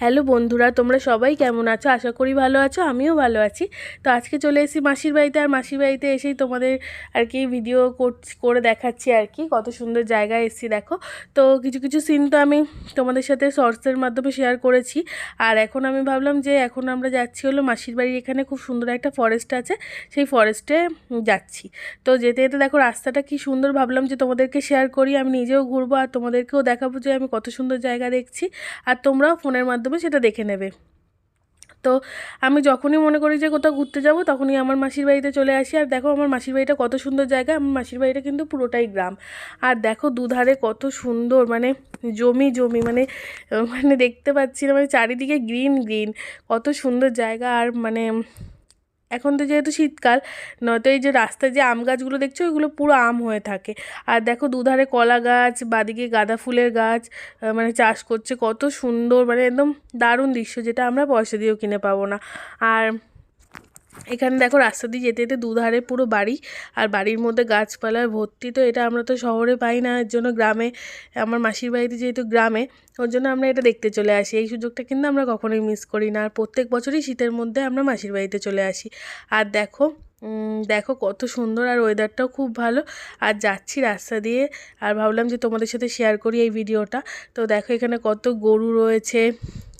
Hello বন্ধুরা, তোমরা সবাই কেমন আছো? আশা করি ভালো আছো, আমিও ভালো আছি। তো আজকে চলে এসেছি মাসির বাড়িতে, আর মাসির বাড়িতে এসেই তোমাদের আর কি ভিডিও করে দেখাচ্ছি আর কি, কত সুন্দর জায়গায় এসেছি, দেখো। তো কিছু কিছু সিন তো আমি তোমাদের সাথে শর্টসের মাধ্যমে শেয়ার করেছি। আর এখন আমি ভাবলাম যে এখন আমরা যাচ্ছি হলো মাসির বাড়ির এখানে, খুব সুন্দর একটা ফরেস্ট আছে, সেই ফরেস্টে যাচ্ছি। তো যেতে যেতে দেখো রাস্তাটা কি সুন্দর, ভাবলাম যে তোমাদেরকে শেয়ার করি, আমি নিজেও ঘুরবো, আর তোমাদেরকেও দেখাবো যে আমি কত সুন্দর জায়গা দেখছি। আর তোমরাও ফোনের মাধ্যমে সেটা দেখে নেবে। তো আমি যখনই মনে করি যে কোথাও ঘুরতে যাব, তখনই আমার মাসির বাড়িতে চলে আসি। আর দেখো আমার মাসির বাড়িটা কত সুন্দর জায়গা, আমার মাসির বাড়িটা কিন্তু পুরোটাই গ্রাম। আর দেখো দুধারে কত সুন্দর মানে জমি জমি মানে মানে দেখতে পাচ্ছি না মানে চারিদিকে গ্রিন গ্রিন। কত সুন্দর জায়গা, আর মানে এখন তো যেহেতু শীতকাল, নয়তো এই যে রাস্তায় যে আম গাছগুলো দেখছ, ওইগুলো পুরো আম হয়ে থাকে। আর দেখো দুধারে কলা গাছ, বাদিকে গাঁদা ফুলের গাছ মানে চাষ করছে, কত সুন্দর মানে একদম দারুণ দৃশ্য, যেটা আমরা পয়সা দিয়েও কিনে পাবো না। আর এখানে দেখো রাস্তা দিয়ে যেতে যেতে দুধারে পুরো বাড়ি আর বাড়ির মধ্যে গাছপালায় ভর্তি। তো এটা আমরা তো শহরে পাই না, এর জন্য গ্রামে, আমার মাসির বাড়িতে যেহেতু গ্রামে, ওর জন্য আমরা এটা দেখতে চলে আসি। এই সুযোগটা কিন্তু আমরা কখনোই মিস করি না। আর প্রত্যেক বছরই শীতের মধ্যে আমরা মাসির বাড়িতে চলে আসি। আর দেখো দেখো কত সুন্দর আর ওয়েদারটাও খুব ভালো। আর যাচ্ছি রাস্তা দিয়ে আর ভাবলাম যে তোমাদের সাথে শেয়ার করি এই ভিডিওটা তো দেখো এখানে কত গরু রয়েছে।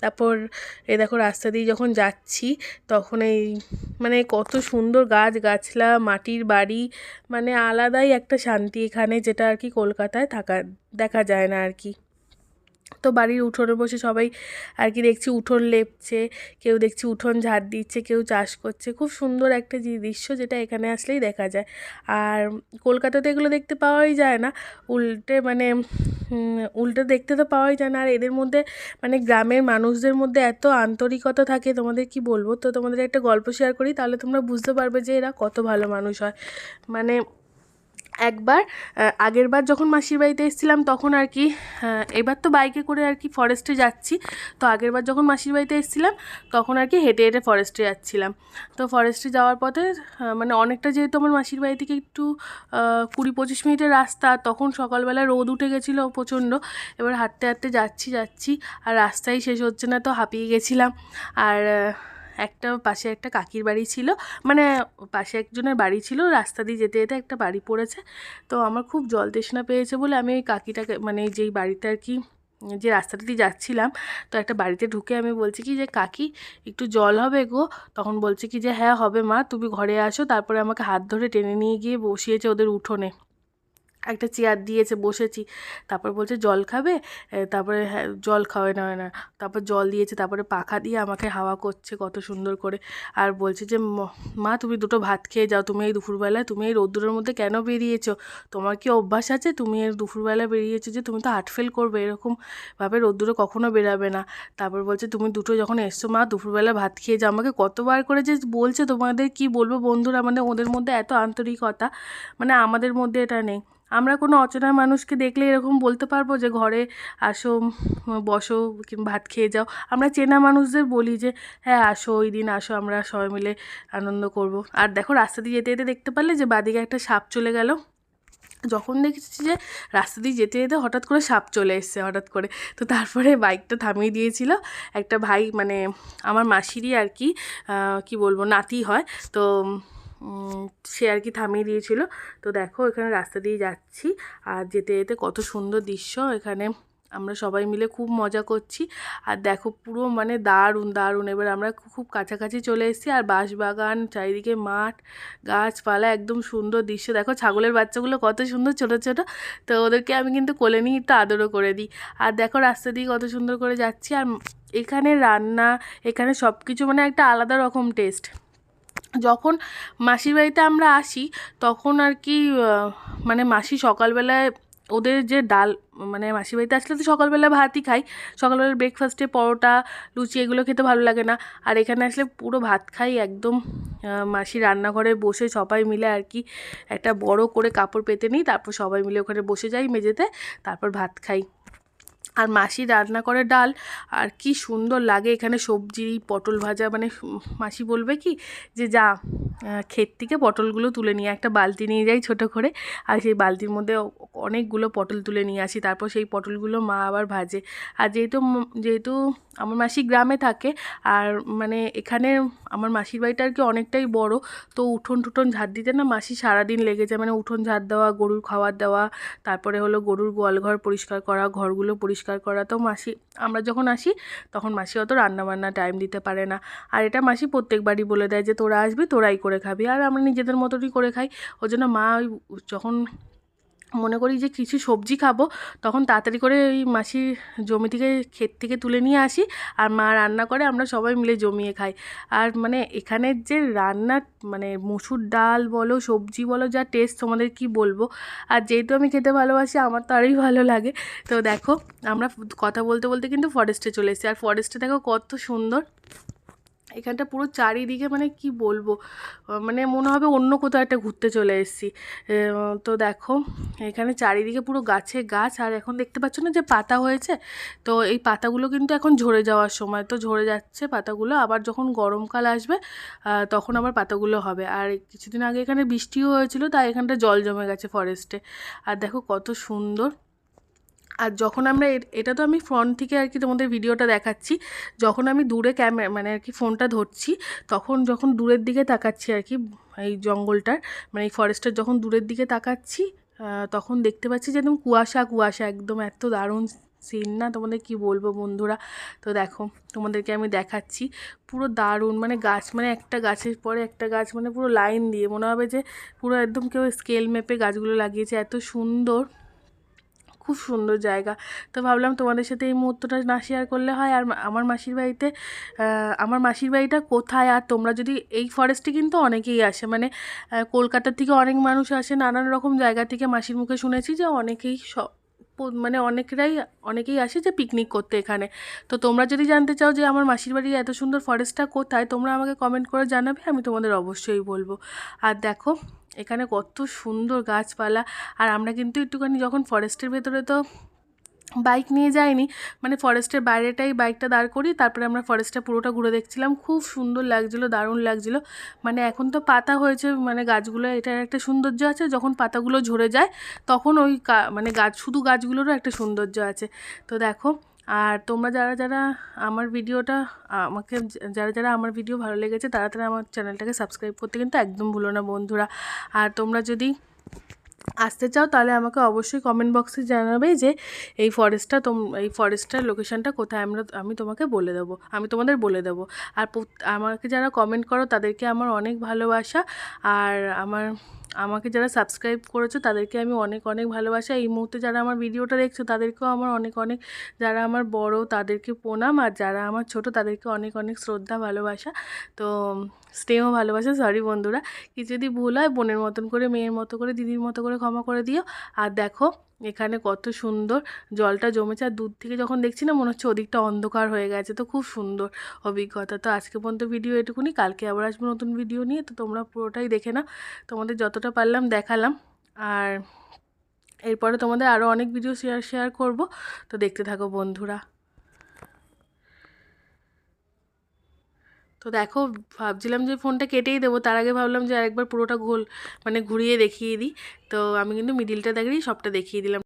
তারপর এ দেখো রাস্তা দিয়ে যখন যাচ্ছি, তখন এই মানে কত সুন্দর গাছ গাছলা মাটির বাড়ি মানে আলাদাই একটা শান্তি এখানে, যেটা আর কি কলকাতায় থাকা, দেখা যায় না আর কি। তো বাড়ির উঠোনে বসে সবাই আর কি দেখছি উঠোন লেপছে, কেউ দেখছি উঠোন ঝাড় দিচ্ছে, কেউ চাষ করছে। খুব সুন্দর একটা দৃশ্য যেটা এখানে আসলেই দেখা যায়। আর কলকাতাতে এগুলো দেখতে পাওয়াই যায় না। উল্টে মানে উল্টে দেখতে তো পাওয়াই যায় না। আর এদের মধ্যে মানে গ্রামের মানুষদের মধ্যে এত আন্তরিকতা থাকে, তোমাদের কি বলব? তো তোমাদের একটা গল্প শেয়ার করি, তাহলে তোমরা বুঝতে পারবে যে এরা কত ভালো মানুষ হয়। মানে একবার আগের বার যখন মাসির বাড়িতে এসেছিলাম তখন আর কি এবার তো বাইকে করে আর কি ফরেস্টে যাচ্ছি। তো আগের বার যখন মাসির বাড়িতে এসেছিলাম তখন আর কি হেঁটে হেঁটে ফরেস্টে যাচ্ছিলাম। তো ফরেস্টে যাওয়ার পথে মানে অনেকটা যেহেতু আমার মাসির বাড়ি থেকে একটু কুড়ি পঁচিশ মিনিটের রাস্তা, তখন সকালবেলা রোদ উঠে গেছিল প্রচণ্ড। এবার হাঁটতে হাঁটতে যাচ্ছি যাচ্ছি, আর রাস্তাই শেষ হচ্ছে না, তো হাঁপিয়ে গেছিলাম। আর একটা পাশে একটা কাকির বাড়ি ছিল মানে পাশে একজনের বাড়ি ছিল, রাস্তা দিয়ে যেতে যেতে একটা বাড়ি পড়েছে। তো আমার খুব জল তৃষ্ণা পেয়েছে বলে আমি ওই কাকিটাকে মানে যেই বাড়িতে আর কি, যে রাস্তাটা দিয়ে যাচ্ছিলাম, তো একটা বাড়িতে ঢুকে আমি বলছি কি যে, কাকি, একটু জল হবে গো। তখন বলছে কি যে হ্যাঁ হবে মা, তুমি ঘরে আসো। তারপরে আমাকে হাত ধরে টেনে নিয়ে গিয়ে বসিয়েছে ওদের উঠোনে। একটা চেয়ার দিয়েছে, বসেছি। তারপর বলছে, জল খাবে? তারপরে হ্যাঁ জল খাওয়াই না হয় না। তারপর জল দিয়েছে, তারপরে পাখা দিয়ে আমাকে হাওয়া করছে কত সুন্দর করে। আর বলছে যে, মা তুমি দুটো ভাত খেয়ে যাও। তুমি এই দুপুরবেলায়, তুমি এই রোদ্দুরের মধ্যে কেন বেরিয়েছো? তোমার কি অভ্যাস আছে? তুমি এই দুপুরবেলা বেরিয়েছো যে, তুমি তো হার্ট ফেল করবে। এরকমভাবে রোদ্দুরে কখনো বেরাবে না। তারপর বলছে, তুমি দুটো যখন এসছো, মা দুপুরবেলা ভাত খেয়ে যাও। আমাকে কতবার করে যে বলছে, তোমাদের কি বলব বন্ধুরা? মানে ওদের মধ্যে এত আন্তরিকতা। মানে আমাদের মধ্যে এটা নেই। আমরা কোনো অচেনা মানুষকে দেখলে এরকম বলতে পারব যে, ঘরে আসো, বসো ভাত খেয়ে যাও। আমরা চেনা মানুষদের বলি যে হ্যাঁ আসো, ওই দিন আসো, আমরা সবাই মিলে আনন্দ করব। আর দেখো, রাস্তা দিয়ে যেতে যেতে দেখতে পারলে যে, বাদিকে একটা সাপ চলে গেল। যখন দেখেছি যে, রাস্তা দিয়ে যেতে যেতে হঠাৎ করে সাপ চলে এসছে, হঠাৎ করে। তো তারপরে বাইকটা থামিয়ে দিয়েছিল। একটা ভাই মানে আমার মাসিরই আর কি কি বলব, নাতি হয়। তো সে আর কি থামিয়ে দিয়েছিল। তো দেখো, এখানে রাস্তা দিয়ে যাচ্ছি। আর যেতে যেতে কত সুন্দর দৃশ্য। এখানে আমরা সবাই মিলে খুব মজা করছি। আর দেখো, পুরো মানে দারুণ দারুণ। এবার আমরা খুব কাছাকাছি চলে এসেছি। আর বাঁশবাগান, চারিদিকে মাঠ, গাছপালা, একদম সুন্দর দৃশ্য। দেখো, ছাগলের বাচ্চাগুলো কত সুন্দর ছোটো ছোটো। তো ওদেরকে আমি কিন্তু কোলে নিয়ে একটু আদরও করে দিই। আর দেখো, রাস্তা দিয়ে কত সুন্দর করে যাচ্ছি। আর এখানে রান্না, এখানে সব কিছু মানে একটা আলাদা রকম টেস্ট যখন মাসির বাড়িতে আমরা আসি, তখন আর কি মানে মাসি সকালবেলায় ওদের যে ডাল মানে মাসির বাড়িতে আসলে তো সকালবেলা ভাতই খাই। সকালবেলা ব্রেকফাস্টে পরোটা, লুচি এগুলো খেতে ভালো লাগে না। আর এখানে আসলে পুরো ভাত খাই একদম মাসি রান্নাঘরে বসে সবাই মিলে আর কি একটা বড় করে কাপড় পেতে নিই, তারপর সবাই মিলে ওখানে বসে যাই মেঝেতে, তারপর ভাত খাই। আর মাসি রান্না করে ডাল, আর কি সুন্দর লাগে এখানে সবজি, পটল ভাজা মানে মাসি বলবে কি যে যা ক্ষেত থেকে পটলগুলো তুলে নিয়ে একটা বালতি নিয়ে যাই ছোটো করে, আর সেই বালতির মধ্যে অনেকগুলো পটল তুলে নিয়ে আসি, তারপর সেই পটলগুলো মা আবার ভাজে। আর যেহেতু যেহেতু আমার মাসি গ্রামে থাকে, আর মানে এখানে আমার মাসির বাড়িটা আর কি অনেকটাই বড়, তো উঠোন টুঠোন ঝাড় দিতে না মাসি সারাদিন লেগে যায়। মানে উঠোন ঝাড় দেওয়া, গরুর খাবার দেওয়া, তারপরে হলো গরুর গোয়ালঘর পরিষ্কার করা, ঘরগুলো পরিষ্কার করা। তো মাসি, আমরা যখন আসি তখন মাসি অত রান্নাবান্না টাইম দিতে পারে না। আর এটা মাসি প্রত্যেকবারই বলে দেয় যে, তোরা আসবি, তোরাই করে খাবি। আর আমরা নিজেদের মতনই করে খাই। ওই জন্য মা ওই যখন মনে করি যে কিছু সবজি খাব, তখন তাড়াতাড়ি করে ওই মাসির জমি থেকে ক্ষেত থেকে তুলে নিয়ে আসি আর মা রান্না করে, আমরা সবাই মিলে জমিয়ে খাই। আর মানে এখানের যে রান্নার মানে মসুর ডাল বলো, সবজি বলো, যা টেস্ট তোমাদের কি বলব, আর যেহেতু আমি খেতে ভালোবাসি, আমার তো আরই ভালো লাগে। তো দেখো, আমরা কথা বলতে বলতে কিন্তু ফরেস্টে চলে এসেছি। আর ফরেস্টে দেখো কত সুন্দর এখানটা পুরো চারিদিকে মানে কি বলব মানে মনে হবে অন্য কোথাও একটা ঘুরতে চলে এসেছি। তো দেখো, এখানে চারিদিকে পুরো গাছে গাছ, আর এখন দেখতে পাচ্ছ না যে পাতা হয়েছে? তো এই পাতাগুলো কিন্তু এখন ঝরে যাওয়ার সময়, তো ঝরে যাচ্ছে পাতাগুলো, আবার যখন গরমকাল আসবে তখন আবার পাতাগুলো হবে। আর কিছুদিন আগে এখানে বৃষ্টিও হয়েছিল, তাই এখানটা জল জমে গেছে ফরেস্টে আর দেখো কত সুন্দর আর যখন আমরা এটা তো আমি ফ্রন্ট থেকে আর কি তোমাদের ভিডিওটা দেখাচ্ছি, যখন আমি দূরে ক্যামেরা মানে আর কি ফোনটা ধরছি, তখন যখন দূরের দিকে তাকাচ্ছি আর কি, এই জঙ্গলটার মানে এই ফরেস্টের যখন দূরের দিকে তাকাচ্ছি তখন দেখতে পাচ্ছি যে একদম কুয়াশা কুয়াশা, একদম এত দারুণ সিন না? তোমাদের কি বলব বন্ধুরা? তো দেখো, তোমাদেরকে আমি দেখাচ্ছি, পুরো দারুণ মানে গাছ মানে একটা গাছের পরে একটা গাছ মানে পুরো লাইন দিয়ে, মনে হবে যে পুরো একদম কেউ স্কেল মেপে গাছগুলো লাগিয়েছে, এত সুন্দর। খুব সুন্দর জায়গা। তো ভাবলাম তোমাদের সাথে এই মুহূর্তটা না শেয়ার করলে হয়। আর আমার মাসির বাড়িতে আমার মাসির বাড়িটা কোথায়? আর তোমরা যদি এই ফরেস্টে কিন্তু অনেকেই আসে। মানে আহ, কলকাতার থেকে অনেক মানুষ আসে। নানান রকম জায়গা থেকে মাসির মুখে শুনেছি যে অনেকেই সব মানে অনেকরাই অনেকেই আসে যে পিকনিক করতে এখানে। তো তোমরা যদি জানতে চাও যে আমার মাসির বাড়ির এত সুন্দর ফরেস্টটা কোথায় তোমরা আমাকে কমেন্ট করে জানাবে। আমি তোমাদের অবশ্যই বলব। আর দেখো এখানে কত সুন্দর গাছপালা। আর আমরা কিন্তু একটুখানি যখন ফরেস্টের ভেতরে তো বাইক নিয়ে যাইনি মানে ফরেস্টের বাইরেটাই বাইকটা দাঁড় করি তারপরে আমরা ফরেস্টটা পুরোটা ঘুরে দেখছিলাম। খুব সুন্দর লাগছিল, দারুণ লাগছিল। মানে এখন তো পাতা হয়েছে মানে গাছগুলো, এটার একটা সৌন্দর্য আছে, যখন পাতাগুলো ঝরে যায়, তখন ওই মানে গাছ, শুধু গাছগুলোরও একটা সৌন্দর্য আছে। তো দেখো আর তোমরা যারা যারা আমার ভিডিওটা, আমাকে যারা যারা আমার ভিডিও ভালো লেগেছে, তারা তারা আমার চ্যানেলটাকে সাবস্ক্রাইব করতে কিন্তু একদম ভুলো না বন্ধুরা। আর তোমরা যদি আসতে চাও, তাহলে আমাকে অবশ্যই কমেন্ট বক্সে জানাবে যে এই ফরেস্টটা তোম, এই ফরেস্টটার লোকেশনটা কোথায়, আমরা, আমি তোমাকে বলে দেবো, আমি তোমাদের বলে দেবো। আর আমাকে যারা কমেন্ট করো, তাদেরকে আমার অনেক ভালোবাসা। আর আমার আমাকে যারা সাবস্ক্রাইব করেছ, তাদেরকে আমি অনেক অনেক ভালোবাসা। এই মুহূর্তে যারা আমার ভিডিওটা দেখছ, তাদেরকেও আমার অনেক অনেক, যারা আমার বড়, তাদেরকে প্রণাম। আর যারা আমার ছোট, তাদেরকে অনেক অনেক শ্রদ্ধা, ভালোবাসা। তো স্নেহ, ভালোবাসা সরি বন্ধুরা। কিছু যদি ভুল হয়, বোনের মতন করে, মেয়ের মতো করে, দিদির মতো করে ক্ষমা করে দিও। আর দেখো, এখানে কত সুন্দর জলটা জমেছে। আর দূর থেকে যখন দেখছি না, মনে হচ্ছে ওদিকটা অন্ধকার হয়ে গেছে। তো খুব সুন্দর অভিজ্ঞতা। তো আজকে পর্যন্ত ভিডিও এটুকুনি। কালকে আবার আসব নতুন ভিডিও নিয়ে। তো তোমরা পুরোটাই দেখে নাও। তোমাদের যতটা পারলাম দেখালাম। আর এরপরে তোমাদের আরও অনেক ভিডিও শেয়ার শেয়ার করব। তো দেখতে থাকো বন্ধুরা। তো দেখো, ভাবছিলাম যে ফোনটা কেটেই দেবো। তার আগে ভাবলাম যে আরেকবার পুরোটা ঘোল মানে ঘুরিয়ে দেখিয়ে দিই। তো আমি কিন্তু মিডিলটা দেখিয়ে সবটা দেখিয়ে দিলাম।